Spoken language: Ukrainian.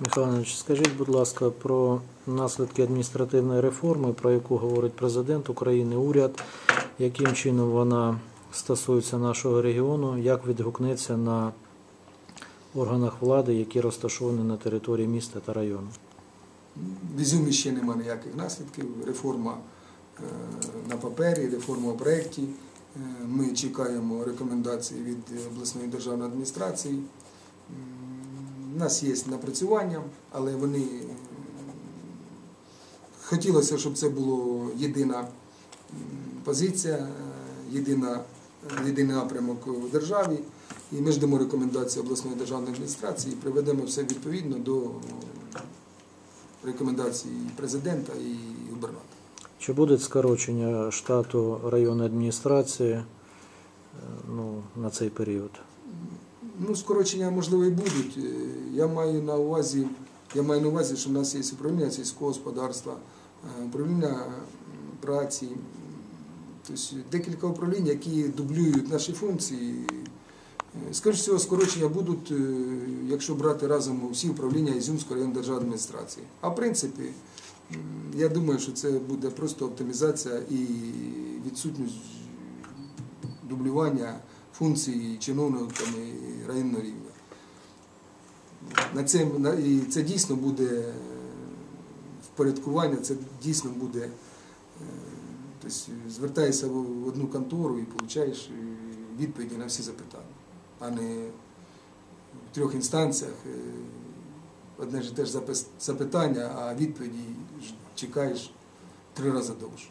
Михайло Іванович, скажіть, будь ласка, про наслідки адміністративної реформи, про яку говорить президент України, уряд, яким чином вона стосується нашого регіону, як відгукнеться на органах влади, які розташовані на території міста та району? В Ізюмі ще немає ніяких наслідків. Реформа е, на папері, реформа в проєкті. Е, Ми чекаємо рекомендацій від обласної державної адміністрації. У нас є напрацювання, але вони хотілося, щоб це було єдина позиція, єдина, єдиний напрямок у державі. І ми ждемо рекомендації обласної державної адміністрації і приведемо все відповідно до рекомендацій президента і губернатора. Чи буде скорочення штату районної адміністрації е, ну, на цей період? Ну, скорочення, можливо, і будуть. Е, Я маю на увазі, я маю на увазі, що в нас є управління сільського господарства, е, управління праці, тобто декілька управлінь, які дублюють наші функції. Е, Скоріше всього, скорочення будуть, якщо брати разом всі управління Ізюмської районної державної адміністрації. А в принципі, я думаю, що це буде просто оптимізація і відсутність дублювання функцій чиновниками районного рівня. На це, і це дійсно буде е, впорядкування, це дійсно буде. е, Тобто звертаєшся в одну контору і отримуєш відповіді на всі запитання, а не в трьох інстанціях е, одне ж і те ж запис- запитання, а відповіді чекаєш три рази довше.